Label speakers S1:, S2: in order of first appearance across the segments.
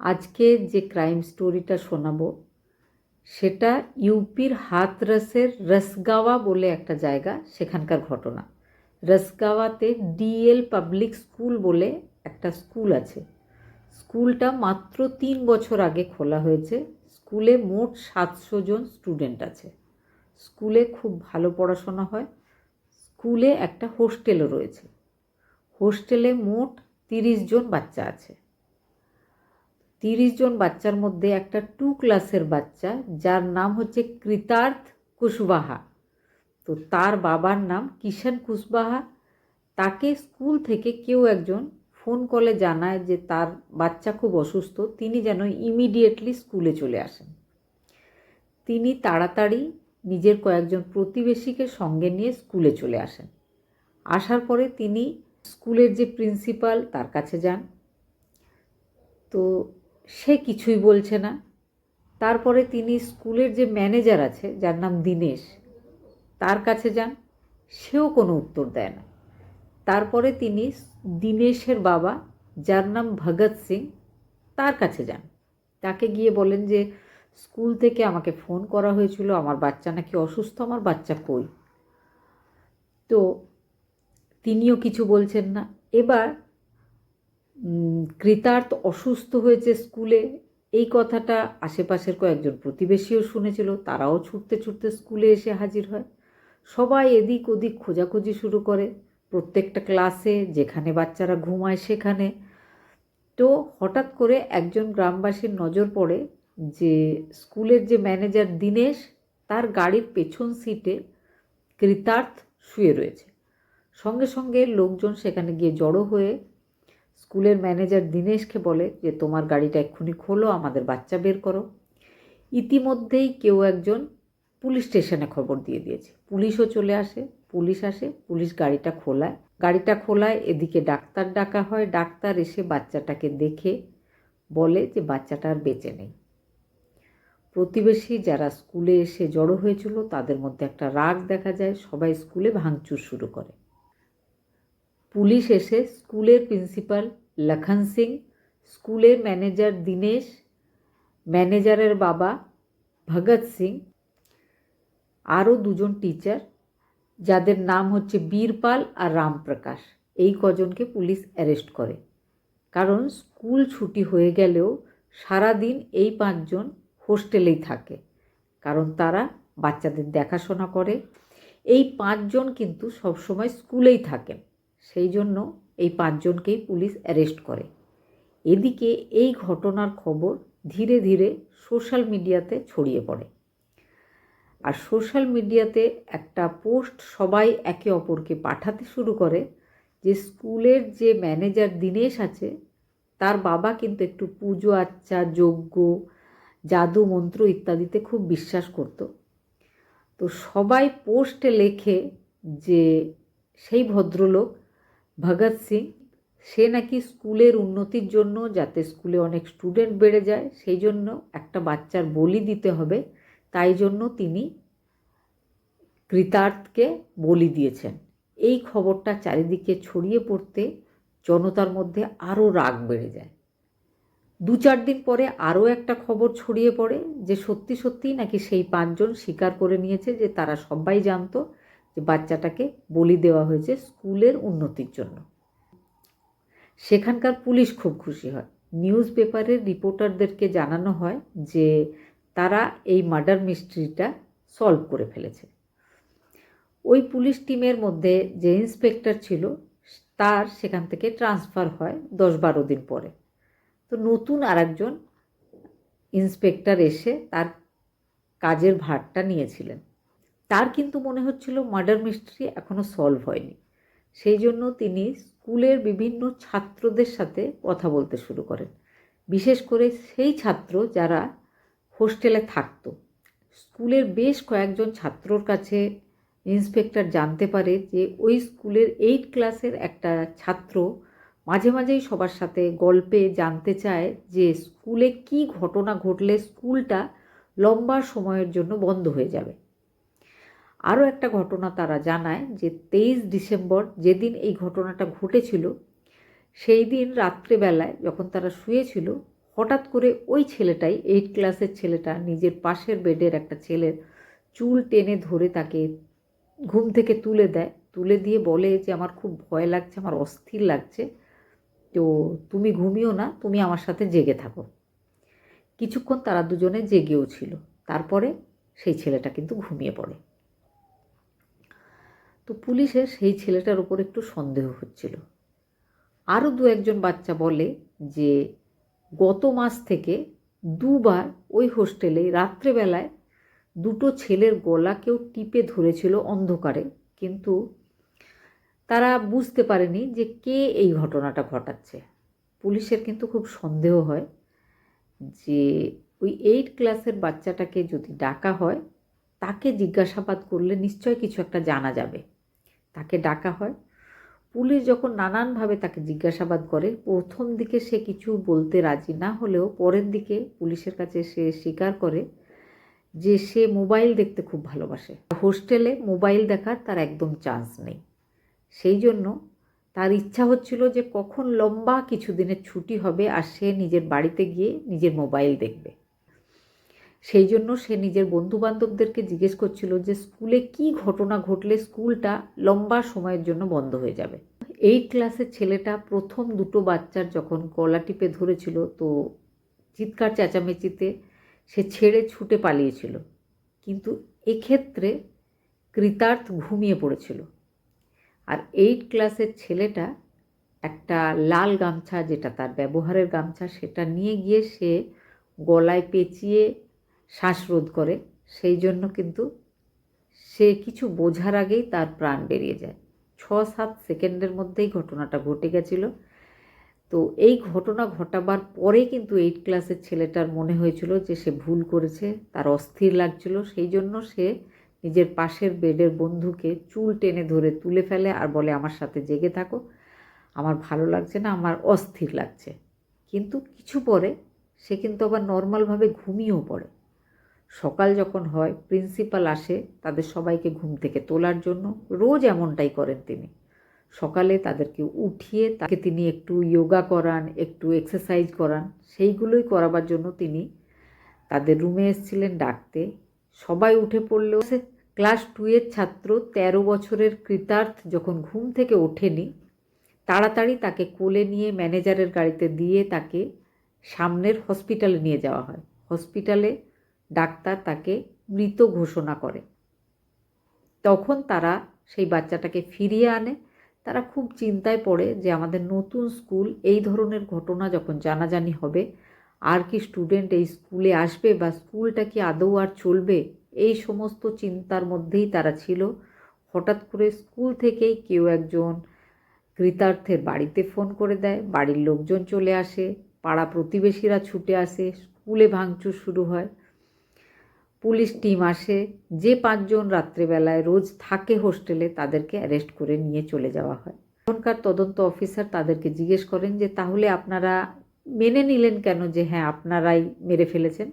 S1: আজকে যে ক্রাইম স্টোরিটা শোনাবো, সেটা ইউপির হাতরসের রসগাওয়া বলে একটা জায়গা, সেখানকার ঘটনা। রসগাওয়াতে ডিএল পাবলিক স্কুল বলে একটা স্কুল আছে। স্কুলটা মাত্র তিন বছর আগে খোলা হয়েছে। স্কুলে মোট সাতশো জন স্টুডেন্ট আছে। স্কুলে খুব ভালো পড়াশোনা হয়। স্কুলে একটা হোস্টেলও রয়েছে। হোস্টেলে মোট তিরিশ জন বাচ্চা আছে। তিরিশ জন বাচ্চার মধ্যে একটা টু ক্লাসের বাচ্চা, যার নাম হচ্ছে কৃতার্থ কুশবাহা। তো তার বাবার নাম কিষান কুশবাহা। তাকে স্কুল থেকে কেউ একজন ফোন কলে জানায় যে তার বাচ্চা খুব অসুস্থ, তিনি যেন ইমিডিয়েটলি স্কুলে চলে আসেন। তিনি তাড়াতাড়ি নিজের কয়েকজন প্রতিবেশীকে সঙ্গে নিয়ে স্কুলে চলে আসেন। আসার পরে তিনি স্কুলের যে প্রিন্সিপাল তার কাছে যান। তো সে কিছুই বলছে না। তারপরে তিনি স্কুলের যে ম্যানেজার আছে, যার নাম দীনেশ, তার কাছে যান। সেও কোনো উত্তর দেয় না। তারপরে তিনি দীনেশের বাবা, যার নাম ভগৎ সিং, তার কাছে যান। তাকে গিয়ে বলেন যে, স্কুল থেকে আমাকে ফোন করা হয়েছিল, আমার বাচ্চা নাকি অসুস্থ, আমার বাচ্চা কই? তো তিনিও কিছু বলছেন না। এবার কৃতার্থ অসুস্থ হয়েছে স্কুলে, এই কথাটা আশেপাশের কয়েকজন প্রতিবেশীও শুনেছিল, তারাও ছুটতে ছুটতে স্কুলে এসে হাজির হয়। সবাই এদিক ওদিক খোঁজাখুঁজি শুরু করে, প্রত্যেকটা ক্লাসে, যেখানে বাচ্চারা ঘুমায় সেখানে। তো হঠাৎ করে একজন গ্রামবাসীর নজর পড়ে যে, স্কুলের যে ম্যানেজার দীনেশ, তার গাড়ির পেছন সিটে কৃতার্থ শুয়ে রয়েছে। সঙ্গে সঙ্গে লোকজন সেখানে গিয়ে জড়ো হয়ে স্কুলের ম্যানেজার দীনেশকে বলে যে, তোমার গাড়িটা এক্ষুনি খোলো, আমাদের বাচ্চা বের করো। ইতিমধ্যেই কেউ একজন পুলিশ স্টেশনে খবর দিয়ে দিয়েছে। পুলিশও চলে আসে, পুলিশ আসে, পুলিশ গাড়িটা খোলায়। গাড়িটা খোলায়, এদিকে ডাক্তার ডাকা হয়। ডাক্তার এসে বাচ্চাটাকে দেখে বলে যে, বাচ্চাটা আর বেঁচে নেই। প্রতিবেশী যারা স্কুলে এসে জড়ো হয়েছিল, তাদের মধ্যে একটা রাগ দেখা যায়। সবাই স্কুলে ভাঙচুর শুরু করে। পুলিশ এসে স্কুলের প্রিন্সিপাল লখন সিং, স্কুলের ম্যানেজার দীনেশ, ম্যানেজারের বাবা ভগৎ সিং, আরও দুজন টিচার, যাদের নাম হচ্ছে বীরপাল আর রামপ্রকাশ। এই কজনকে পুলিশ অ্যারেস্ট করে। কারণ স্কুল ছুটি হয়ে গেলেও সারাদিন এই পাঁচজন হোস্টেলেই থাকে। কারণ তারা বাচ্চাদের দেখাশোনা করে। এই পাঁচজন কিন্তু সবসময় স্কুলেই থাকেন। সেই জন্য এই পাঁচজনকেই পুলিশ অ্যারেস্ট করে। এদিকে এই ঘটনার খবর ধীরে ধীরে সোশ্যাল মিডিয়াতে ছড়িয়ে পড়ে। আর সোশ্যাল মিডিয়াতে একটা পোস্ট সবাই একে অপরকে পাঠাতে শুরু করে যে স্কুলের যে ম্যানেজার দিনেশ আছে, তার বাবা কিন্তু একটু পুজো আচ্চা যজ্ঞ, জাদু মন্ত্র ইত্যাদিতে খুব বিশ্বাস করত। তো সবাই পোস্টে লেখে যে সেই ভদ্রলোক ভগৎ সিং, সে নাকি স্কুলের উন্নতির জন্য, যাতে স্কুলে অনেক স্টুডেন্ট বেড়ে যায়, সেই জন্য একটা বাচ্চার বলি দিতে হবে। তাই জন্য তিনি কৃতার্থকে বলি দিয়েছেন। এই খবরটা চারিদিকে ছড়িয়ে পড়তে জনতার মধ্যে আরও রাগ বেড়ে যায়। দু চার দিন পরে আরও একটা খবর ছড়িয়ে পড়ে যে সত্যি সত্যিই নাকি সেই পাঁচজন স্বীকার করে নিয়েছে যে তারা সবাই জানতো যে বাচ্চাটাকে বলি দেওয়া হয়েছে স্কুলের উন্নতির জন্য। সেখানকার পুলিশ খুব খুশি হয়। নিউজ পেপারের রিপোর্টারদেরকে জানানো হয় যে তারা এই মার্ডার মিস্ট্রিটা সলভ করে ফেলেছে। ওই পুলিশ টিমের মধ্যে যে ইন্সপেক্টর ছিল, তার সেখান থেকে ট্রান্সফার হয় দশ বারো দিন পরে। তো নতুন আরেকজন ইন্সপেক্টর এসে তার কাজের ভারটা নিয়েছিলেন। তার কিন্তু মনে হচ্ছিল মার্ডার মিস্ট্রি এখনও সলভ হয়নি। সেই জন্য তিনি স্কুলের বিভিন্ন ছাত্রদের সাথে কথা বলতে শুরু করেন। বিশেষ করে সেই ছাত্র যারা হোস্টেলে থাকতো। স্কুলের বেশ কয়েকজন ছাত্রর কাছে ইন্সপেক্টর জানতে পারে যে ওই স্কুলের এইট ক্লাসের একটা ছাত্র মাঝে মাঝেই সবার সাথে গল্পে জানতে চায় যে স্কুলে কি ঘটনা ঘটলে স্কুলটা লম্বা সময়ের জন্য বন্ধ হয়ে যাবে। আরও একটা ঘটনা তারা জানায় যে তেইশ ডিসেম্বর যেদিন এই ঘটনাটা ঘটেছিল, সেই দিন রাত্রেবেলায় যখন তারা শুয়েছিল, হঠাৎ করে ওই ছেলেটাই এইট ক্লাসের ছেলেটা, নিজের পাশের বেডের একটা ছেলের চুল টেনে ধরে তাকে ঘুম থেকে তুলে দেয়। তুলে দিয়ে বলে যে, আমার খুব ভয় লাগছে, আমার অস্থির লাগছে। তো তুমি ঘুমিও না, তুমি আমার সাথে জেগে থাকো। কিছুক্ষণ তারা দুজনে জেগেও ছিল। তারপরে সেই ছেলেটা কিন্তু ঘুমিয়ে পড়ে। তো পুলিশের সেই ছেলেটার ওপর একটু সন্দেহ হচ্ছিল। আরও দু একজন বাচ্চা বলে যে গত মাস থেকে দুবার ওই হোস্টেলে রাত্রেবেলায় দুটো ছেলের গলা কেউ টিপে ধরেছিল অন্ধকারে, কিন্তু তারা বুঝতে পারেনি যে কে এই ঘটনাটা ঘটাচ্ছে। পুলিশের কিন্তু খুব সন্দেহ হয় যে ওই এইট ক্লাসের বাচ্চাটাকে যদি ডাকা হয়, তাকে জিজ্ঞাসাবাদ করলে নিশ্চয় কিছু একটা জানা যাবে। তাকে ডাকা হয়। পুলিশ যখন নানানভাবে তাকে জিজ্ঞাসাবাদ করে, প্রথম দিকে সে কিছু বলতে রাজি না হলেও পরের দিকে পুলিশের কাছে সে স্বীকার করে যে সে মোবাইল দেখতে খুব ভালোবাসে। হোস্টেলে মোবাইল দেখার তার একদম চান্স নেই। সেই জন্য তার ইচ্ছা হচ্ছিল যে কখন লম্বা কিছু দিনের ছুটি হবে আর সে নিজের বাড়িতে গিয়ে নিজের মোবাইল দেখবে। সেই জন্য সে নিজের বন্ধুবান্ধবদেরকে জিজ্ঞেস করছিল যে স্কুলে কি ঘটনা ঘটলে স্কুলটা লম্বা সময়ের জন্য বন্ধ হয়ে যাবে। এইট ক্লাসের ছেলেটা প্রথম দুটো বাচ্চার যখন গলা টিপে ধরেছিল, তো চিৎকার চেঁচামেচিতে সে ছেড়ে ছুটে পালিয়েছিল। কিন্তু এক্ষেত্রে কৃতার্থ ঘুমিয়ে পড়েছিল। আর এইট ক্লাসের ছেলেটা একটা লাল গামছা, যেটা তার ব্যবহারের গামছা, সেটা নিয়ে গিয়ে সে গলায় পেঁচিয়ে শ্বাসরোধ করে, সেই জন্য কিন্তু সে কিছু বোঝার আগেই তার প্রাণ বেরিয়ে যায়। ছ সাত সেকেন্ডের মধ্যেই ঘটনাটা ঘটে গেছিল। তো এই ঘটনা ঘটাবার পরে কিন্তু এইট ক্লাসের ছেলেটার মনে হয়েছিল যে সে ভুল করেছে, তার অস্থির লাগছিল। সেই জন্য সে নিজের পাশের বেডের বন্ধুকে চুল টেনে ধরে তুলে ফেলে আর বলে, আমার সাথে জেগে থাকো। আমার ভালো লাগছে না, আমার অস্থির লাগছে। কিন্তু কিছু পরে সে কিন্তু আবার নর্মালভাবে ঘুমিয়েও পড়ে। সকাল যখন হয় প্রিন্সিপাল আসে তাদের সবাইকে ঘুম থেকে তোলার জন্য। রোজ এমনটাই করেন তিনি। সকালে তাদেরকে উঠিয়ে তাকে তিনি একটু যোগা করান, একটু এক্সারসাইজ করান, সেইগুলোই করাবার জন্য তিনি তাদের রুমে এসেছিলেন ডাকতে। সবাই উঠে পড়লেও সে ক্লাস টুয়ের ছাত্র ১৩ বছরের কৃতার্থ যখন ঘুম থেকে ওঠেনি, তাড়াতাড়ি তাকে কোলে নিয়ে ম্যানেজারের গাড়িতে দিয়ে তাকে সামনের হসপিটালে নিয়ে যাওয়া হয়। হসপিটালে ডাক্তার তাকে মৃত ঘোষণা করে। তখন তারা সেই বাচ্চাটাকে ফিরিয়ে আনে। তারা খুব চিন্তায় পড়ে যে আমাদের নতুন স্কুল এই ধরনের ঘটনা যখন জানাজানি হবে, আর কি স্টুডেন্ট এই স্কুলে আসবে বা স্কুলটা কি আদৌ আর চলবে, এই সমস্ত চিন্তার মধ্যেই তারা ছিল। হঠাৎ করে স্কুল থেকেই কেউ একজন কৃতার্থের বাড়িতে ফোন করে দেয়, বাড়ির লোকজন চলে আসে, পাড়া প্রতিবেশীরা ছুটে আসে, স্কুলে ভাঙচুর শুরু হয়। পুলিশ টিম আসে, যে পাঁচজন রাত্রেবেলায় রোজ থাকে হোস্টেলে তাদেরকে অ্যারেস্ট করে নিয়ে চলে যাওয়া হয়। এখনকার তদন্ত অফিসার তাদেরকে জিজ্ঞেস করেন যে, তাহলে আপনারা মেনে নিলেন কেন যে হ্যাঁ আপনারাই মেরে ফেলেছেন?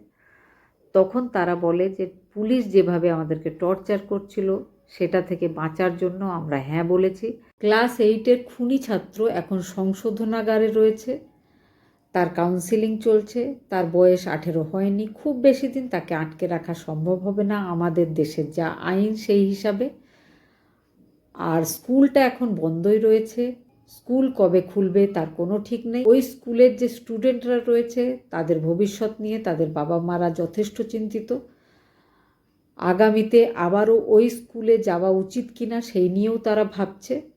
S1: তখন তারা বলে যে, পুলিশ যেভাবে আমাদেরকে টর্চার করছিল, সেটা থেকে বাঁচার জন্য আমরা হ্যাঁ বলেছি। ক্লাস এইটের খুনি ছাত্র এখন সংশোধনাগারে রয়েছে। তার কাউন্সিলিং চলছে, তার বয়স আঠেরো হয়নি, খুব বেশি দিন তাকে আটকে রাখা সম্ভব হবে না আমাদের দেশের যা আইন সেই হিসাবে। আর স্কুলটা এখন বন্ধই রয়েছে, স্কুল কবে খুলবে তার কোনো ঠিক নেই। ওই স্কুলের যে স্টুডেন্টরা রয়েছে, তাদের ভবিষ্যৎ নিয়ে তাদের বাবা মারা যথেষ্ট চিন্তিত। আগামীতে আবারও ওই স্কুলে যাওয়া উচিত কিনা সেই নিয়েও তারা ভাবছে।